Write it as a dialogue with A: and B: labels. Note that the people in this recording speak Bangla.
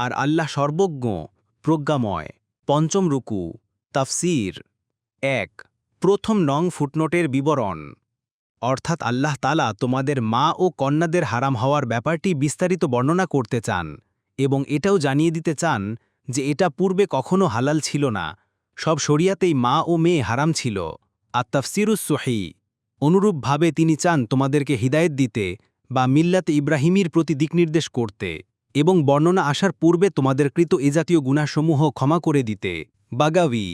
A: আর আল্লাহ সর্বজ্ঞ, প্রজ্ঞাময়। পঞ্চম রুকু, তাফসির। এক, প্রথম নং ফুটনোটের বিবরণ। অর্থাৎ আল্লাহ তালা তোমাদের মা ও কন্যাদের হারাম হওয়ার ব্যাপারটি বিস্তারিত বর্ণনা করতে চান এবং এটাও জানিয়ে দিতে চান যে এটা পূর্বে কখনো হালাল ছিল না। সব শরিয়াতেই মা ও মেয়ে হারাম ছিল। আত্তাফসিরুস সহি, অনুরূপভাবে তিনি চান তোমাদেরকে হিদায়ত দিতে বা মিল্লাত ইব্রাহিমীর প্রতি দিকনির্দেশ করতে। এবং বর্ণনা আসার পূর্বে তোমাদের কৃত এ জাতীয় গুণাসমূহ ক্ষমা করে দিতে। বাগাবি